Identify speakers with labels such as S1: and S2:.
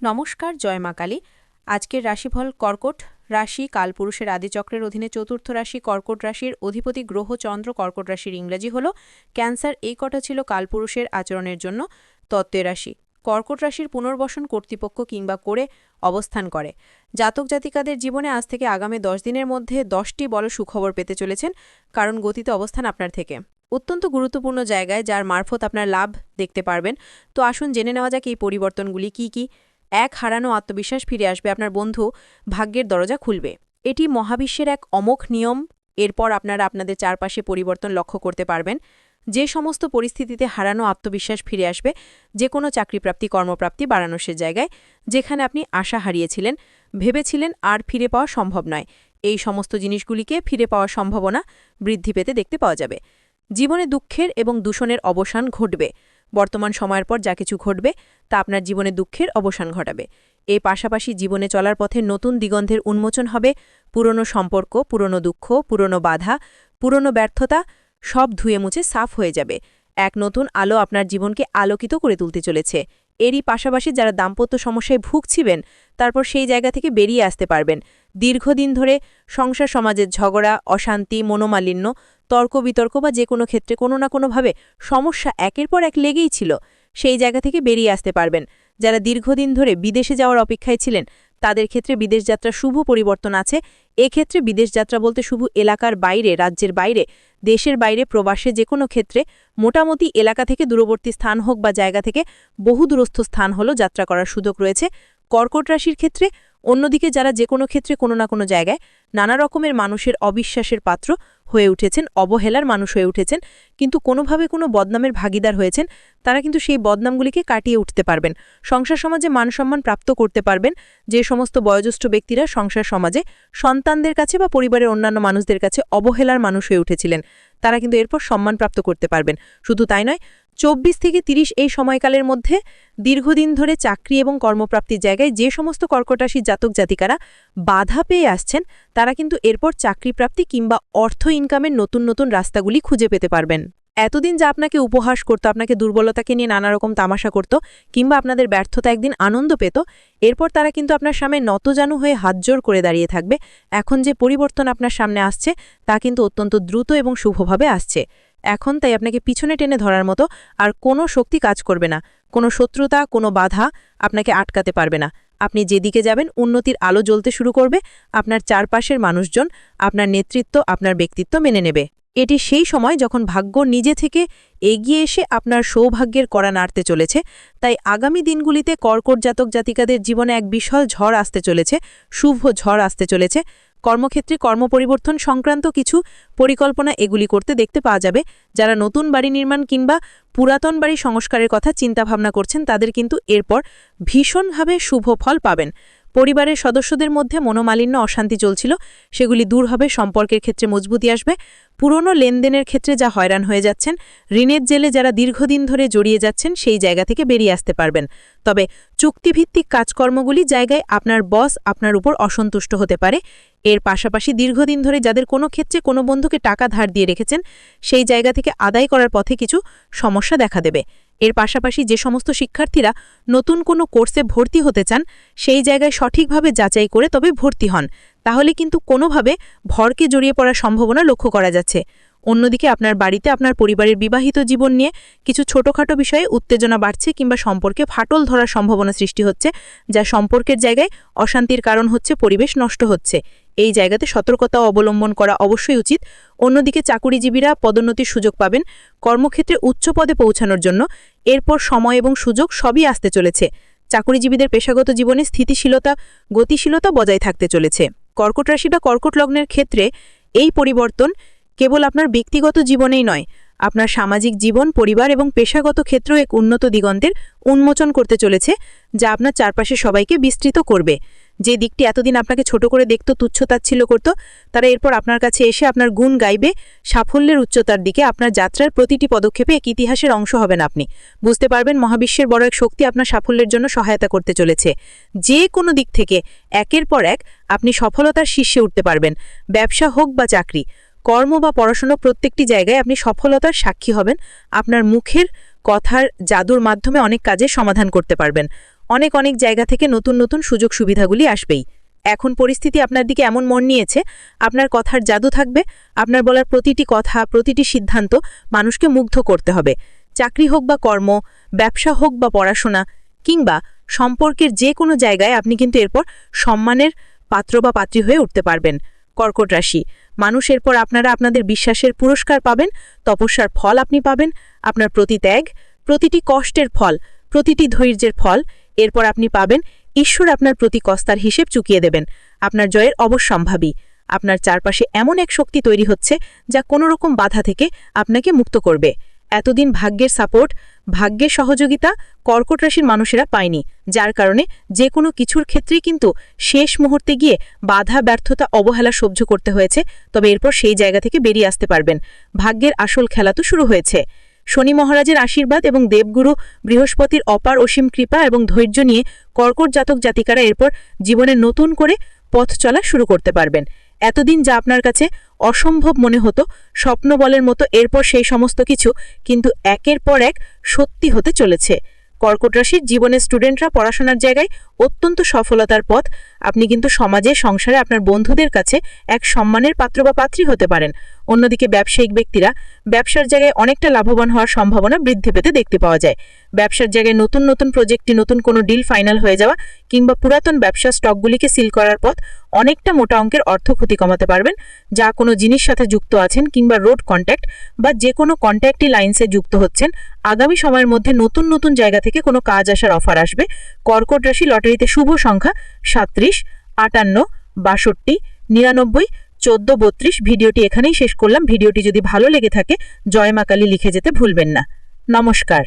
S1: নমস্কার, জয় মা কালী। আজকের রাশিফল কর্কট রাশি কালপুরুষের আদিচক্রের অধীনে চতুর্থ রাশি, কর্কট রাশির অধিপতি গ্রহ চন্দ্র, কর্কট রাশির ইংরাজি হল ক্যান্সার। এই কটা ছিল কালপুরুষের আচরণের জন্য তত্ত্বের রাশি। কর্কট রাশির পুনর্বসন কর্তৃপক্ষ কিংবা করে অবস্থান করে। জাতক জাতিকাদের জীবনে আজ থেকে আগামী দশ দিনের মধ্যে দশটি বড় সুখবর পেতে চলেছেন, কারণ গতিতে অবস্থান আপনার থেকে। অত্যন্ত গুরুত্বপূর্ণ জায়গায়, যার মারফত আপনার লাভ দেখতে পারবেন। তো আসুন জেনে নেওয়া যাক এই পরিবর্তনগুলি কি কি। এক হারানো আত্মবিশ্বাস ফিরে আসবে, আপনার বন্ধু ভাগ্যের দরজা খুলবে। এটি মহাবিশ্বের এক অমোঘ নিয়ম। এরপর আপনারা আপনাদের চারপাশে পরিবর্তন লক্ষ্য করতে পারবেন। যে সমস্ত পরিস্থিতিতে হারানো আত্মবিশ্বাস ফিরে আসবে, যে কোনো চাকরিপ্রাপ্তি, কর্মপ্রাপ্তি বাড়ানোসের জায়গায়, যেখানে আপনি আশা হারিয়েছিলেন, ভেবেছিলেন আর ফিরে পাওয়া সম্ভব নয়। এই সমস্ত জিনিসগুলিকে ফিরে পাওয়ার সম্ভাবনা বৃদ্ধি পেতে দেখতে পাওয়া যাবে। জীবনে দুঃখের এবং দূষণের অবসান ঘটবে। বর্তমান সময়ের পর যা কিছু ঘটবে তা আপনার জীবনে দুঃখের অবসান ঘটাবে। এই পাশাপাশি জীবনে চলার পথে নতুন দিগন্ধের উন্মোচন হবে। পুরনো সম্পর্ক, পুরনো দুঃখ, পুরনো বাধা, পুরনো ব্যর্থতা সব ধুয়ে মুছে সাফ হয়ে যাবে। এক নতুন আলো আপনার জীবনকে আলোকিত করে তুলতে চলেছে। এরই পাশাপাশি যারা দাম্পত্য সমস্যায় ভুগছিবেন, তারপর সেই জায়গা থেকে বেরিয়ে আসতে পারবেন। দীর্ঘদিন ধরে সংসার সমাজের ঝগড়া, অশান্তি, মনোমালিন্য তর্ক বিতর্ক বা যে কোনো ক্ষেত্রে কোনো না কোনোভাবে সমস্যা একের পর এক লেগেই ছিল, সেই জায়গা থেকে বেরিয়ে আসতে পারবেন। যারা দীর্ঘদিন ধরে বিদেশে যাওয়ার অপেক্ষায় ছিলেন, তাদের ক্ষেত্রে বিদেশ যাত্রা শুভ পরিবর্তন আছে। এক্ষেত্রে বিদেশ যাত্রা বলতে শুভ এলাকার বাইরে, রাজ্যের বাইরে, দেশের বাইরে, প্রবাসে যে কোনো ক্ষেত্রে মোটামুটি এলাকা থেকে দূরবর্তী স্থান হোক বা জায়গা থেকে বহু দূরস্থ স্থান হলো যাত্রা করার সুযোগ রয়েছে। কর্কট রাশির ক্ষেত্রে, অন্যদিকে যারা যে কোনো ক্ষেত্রে কোনো না কোনো জায়গায় নানা রকমের মানুষের অবিশ্বাসের পাত্র হয়ে উঠেছেন, অবহেলার মানুষ হয়ে উঠেছেন, কিন্তু কোনোভাবে কোনো বদনামের ভাগিদার হয়েছেন, তারা কিন্তু সেই বদনামগুলিকে কাটিয়ে উঠতে পারবেন। সংসার সমাজে মানসম্মান প্রাপ্ত করতে পারবেন, যে সমস্ত বয়োজ্যেষ্ঠ ব্যক্তিরা সংসার সমাজে সন্তানদের কাছে বা পরিবারের অন্যান্য মানুষদের কাছে অবহেলার মানুষ হয়ে উঠেছিলেন, তারা কিন্তু এরপর সম্মান প্রাপ্ত করতে পারবেন। শুধু তাই নয় চব্বিশ থেকে ৩০ এই সময়কালের মধ্যে দীর্ঘদিন ধরে চাকরি এবং কর্মপ্রাপ্তির জায়গায় যে সমস্ত কর্কটাসী জাতক জাতিকারা বাধা পেয়ে আসছেন, তারা কিন্তু এরপর চাকরিপ্রাপ্তি কিংবা অর্থ ইনকামের নতুন নতুন রাস্তাগুলি খুঁজে পেতে পারবেন। এতদিন যা আপনাকে উপহাস করত, আপনাকে দুর্বলতাকে নিয়ে নানা রকম তামাশা করত, কিংবা আপনাদের ব্যর্থতা একদিন আনন্দ পেত, এরপর তারা কিন্তু আপনার সামনে নতজানু হয়ে হাতজোর করে দাঁড়িয়ে থাকবে। এখন যে পরিবর্তন আপনার সামনে আসছে, তা কিন্তু অত্যন্ত দ্রুত এবং শুভভাবে আসছে। এখন তাই আপনাকে পিছনে টেনে ধরার মতো আর কোনো শক্তি কাজ করবে না। কোনো শত্রুতা, কোনো বাধা আপনাকে আটকাতে পারবে না। আপনি যেদিকে যাবেন, উন্নতির আলো জ্বলতে শুরু করবে। আপনার চারপাশের মানুষজন, আপনার নেতৃত্ব, আপনার ব্যক্তিত্ব মেনে নেবে। এটি সেই সময় যখন ভাগ্য নিজে থেকে এগিয়ে এসে আপনার সৌভাগ্যের করা নাড়তে চলেছে, তাই আগামী দিনগুলিতে কর্কট জাতক জাতিকাদের জীবনে এক বিশাল ঝড় আসতে চলেছে, শুভ ঝড় আসতে চলেছে। কর্মক্ষেত্রে কর্মপরিবর্তন সংক্রান্ত কিছু পরিকল্পনা এগুলি করতে দেখতে পাওয়া যাবে। যারা নতুন বাড়ি নির্মাণ কিংবা পুরাতন বাড়ি সংস্কারের কথা চিন্তাভাবনা করছেন, তাদের কিন্তু এরপর ভীষণভাবে শুভ ফল পাবেন। পরিবারের সদস্যদের মধ্যে মনোমালিন্য, অশান্তি চলছিল। সেগুলি দূর হবে, সম্পর্কের ক্ষেত্রে মজবুতি আসবে। পুরনো লেনদেনের ক্ষেত্রে যা হয়রান হয়ে যাচ্ছেন, ঋণের জেলে যারা দীর্ঘদিন ধরে জড়িয়ে যাচ্ছেন, সেই জায়গা থেকে বেরিয়ে আসতে পারবেন। তবে চুক্তিভিত্তিক কাজকর্মগুলি জায়গায় আপনার বস আপনার উপর অসন্তুষ্ট হতে পারে। এর পাশাপাশি দীর্ঘদিন ধরে যাদের কোনো ক্ষেত্রে কোনো বন্ধুকে টাকা ধার দিয়ে রেখেছেন, সেই জায়গা থেকে আদায় করার পথে কিছু সমস্যা দেখা দেবে। এর পাশাপাশি যে সমস্ত শিক্ষার্থীরা নতুন কোনো কোর্সে ভর্তি হতে চান, সেই জায়গায় সঠিকভাবে যাচাই করে তবে ভর্তি হন। তাহলে কিন্তু কোনোভাবে ভরকে জড়িয়ে পড়ার সম্ভাবনা লক্ষ্য করা যাচ্ছে। অন্যদিকে আপনার বাড়িতে আপনার পরিবারের বিবাহিত জীবন নিয়ে কিছু ছোটোখাটো বিষয়ে উত্তেজনা বাড়ছে কিংবা সম্পর্কে ফাটল ধরার সম্ভাবনা সৃষ্টি হচ্ছে, যা সম্পর্কের জায়গায় অশান্তির কারণ হচ্ছে, পরিবেশ নষ্ট হচ্ছে। এই জায়গাতে সতর্কতা অবলম্বন করা অবশ্যই উচিত। অন্যদিকে চাকুরিজীবীরা পদোন্নতির সুযোগ পাবেন কর্মক্ষেত্রে উচ্চ পদে পৌঁছানোর জন্য। এরপর সময় এবং সুযোগ সবই আসতে চলেছে। চাকুরিজীবীদের পেশাগত জীবনে স্থিতিশীলতা, গতিশীলতা বজায় থাকতে চলেছে। কর্কট রাশি বা কর্কট লগ্নের ক্ষেত্রে এই পরিবর্তন কেবল আপনার ব্যক্তিগত জীবনেই নয়, আপনার সামাজিক জীবন, পরিবার এবং পেশাগত ক্ষেত্র এক উন্নত দিগন্তের উন্মোচন করতে চলেছে, যা আপনার চারপাশে সবাইকে বিস্তৃত করবে। যে দিকটি এতদিন আপনাকে ছোট করে দেখত, তুচ্ছতাচ্ছিল্য করত, তারা এরপর আপনার কাছে এসে আপনার গুণ গাইবে, সাফল্যের উচ্চতার দিকে আপনার যাত্রার প্রতিটি পদক্ষেপে এক ইতিহাসের অংশ হবেন আপনি। বুঝতে পারবেন, মহাবিশ্বের বড় এক শক্তি আপনার সাফল্যের জন্য সহায়তা করতে চলেছে। যে কোনো দিক থেকে একের পর এক আপনি সফলতার শীর্ষে উঠতে পারবেন, ব্যবসা হোক বা চাকরি। কর্ম বা পড়াশুনো প্রত্যেকটি জায়গায় আপনি সফলতার সাক্ষী হবেন। আপনার মুখের কথার জাদুর মাধ্যমে অনেক কাজের সমাধান করতে পারবেন। অনেক অনেক জায়গা থেকে নতুন নতুন সুযোগ সুবিধাগুলি আসবেই। এখন পরিস্থিতি আপনার দিকে এমন মন নিয়েছে, আপনার কথার জাদু থাকবে, আপনার বলার প্রতিটি কথা, প্রতিটি সিদ্ধান্ত মানুষকে মুগ্ধ করতে হবে। চাকরি হোক বা কর্ম, ব্যবসা হোক বা পড়াশোনা, কিংবা সম্পর্কের যে কোনো জায়গায় আপনি কিন্তু এরপর সম্মানের পাত্র বা পাত্রী হয়ে উঠতে পারবেন। কর্কট রাশি মানুষ এরপর আপনারা আপনাদের বিশ্বাসের পুরস্কার পাবেন, তপস্যার ফল আপনি পাবেন, আপনার প্রতি ত্যাগ, প্রতিটি কষ্টের ফল, প্রতিটি ধৈর্যের ফল, এরপর আপনি পাবেন, ঈশ্বর আপনার প্রতি কস্তার হিসেব চুকিয়ে দেবেন। আপনার জয়ের অবশ্যম্ভাবী। আপনার চারপাশে এমন এক শক্তি তৈরি হচ্ছে, যা কোনো রকম বাধা থেকে আপনাকে মুক্ত করবে। এতদিন ভাগ্যের সাপোর্ট ভাগ্যের সহযোগিতা কর্কট রাশির মানুষেরা পায়নি, যার কারণে যে কোনো কিছুর ক্ষেত্রেই কিন্তু শেষ মুহূর্তে গিয়ে বাধা, ব্যর্থতা, অবহেলা সহ্য করতে হয়েছে। তবে এরপর সেই জায়গা থেকে বেরিয়ে আসতে পারবেন। ভাগ্যের আসল খেলা তো শুরু হয়েছে। শনি মহারাজের আশীর্বাদ এবং দেবগুরু বৃহস্পতির অপার অসীম কৃপা এবং ধৈর্য নিয়ে কর্কট জাতক জাতিকারা এরপর জীবনে নতুন করে পথ চলা শুরু করতে পারবেন। এতদিন যা আপনার কাছে অসম্ভব মনে হতো স্বপ্ন বলের মতো এরপর সেই সমস্ত কিছু, কিন্তু একের পর এক সত্যি হতে চলেছে। কর্কট রাশির জীবনের স্টুডেন্টরা পড়াশোনার জায়গায় অত্যন্ত সফলতার পথ। আপনি কিন্তু সমাজে, সংসারে আপনার বন্ধুদের কাছে এক সম্মানের পাত্র বা পাত্রী হতে পারেন। অন্যদিকে ব্যবসায়িক ব্যক্তিরা ব্যবসার জায়গায় অনেকটা লাভবান হওয়ার সম্ভাবনা বৃদ্ধি পেতে দেখতে পাওয়া যায়। ব্যবসার জায়গায় নতুন নতুন প্রজেক্টে নতুন কোনো ডিল ফাইনাল হয়ে যাওয়া কিংবা পুরাতন ব্যবসার স্টকগুলিকে সিল করার পথ অনেকটা মোটা অঙ্কের অর্থ ক্ষতি কমাতে পারবেন, যা কোনো জিনিস সাথে যুক্ত আছেন কিংবা রোড কন্ট্যাক্ট বা যে কোনো কন্ট্যাক্টি লাইন্সে যুক্ত হচ্ছেন। আগামী সময়ের মধ্যে নতুন নতুন জায়গা থেকে কোনো কাজ আসার অফার আসবে। কর্কট রাশি লটারিতে শুভ সংখ্যা সাত্রিশ আটান্ন, বাষট্টি, নিরানব্বই চোদ্দ বত্রিশ, ভিডিওটি এখানেই শেষ করলাম। ভিডিওটি যদি ভালো লেগে থাকে, জয় মা কালী লিখে যেতে ভুলবেন না। নমস্কার।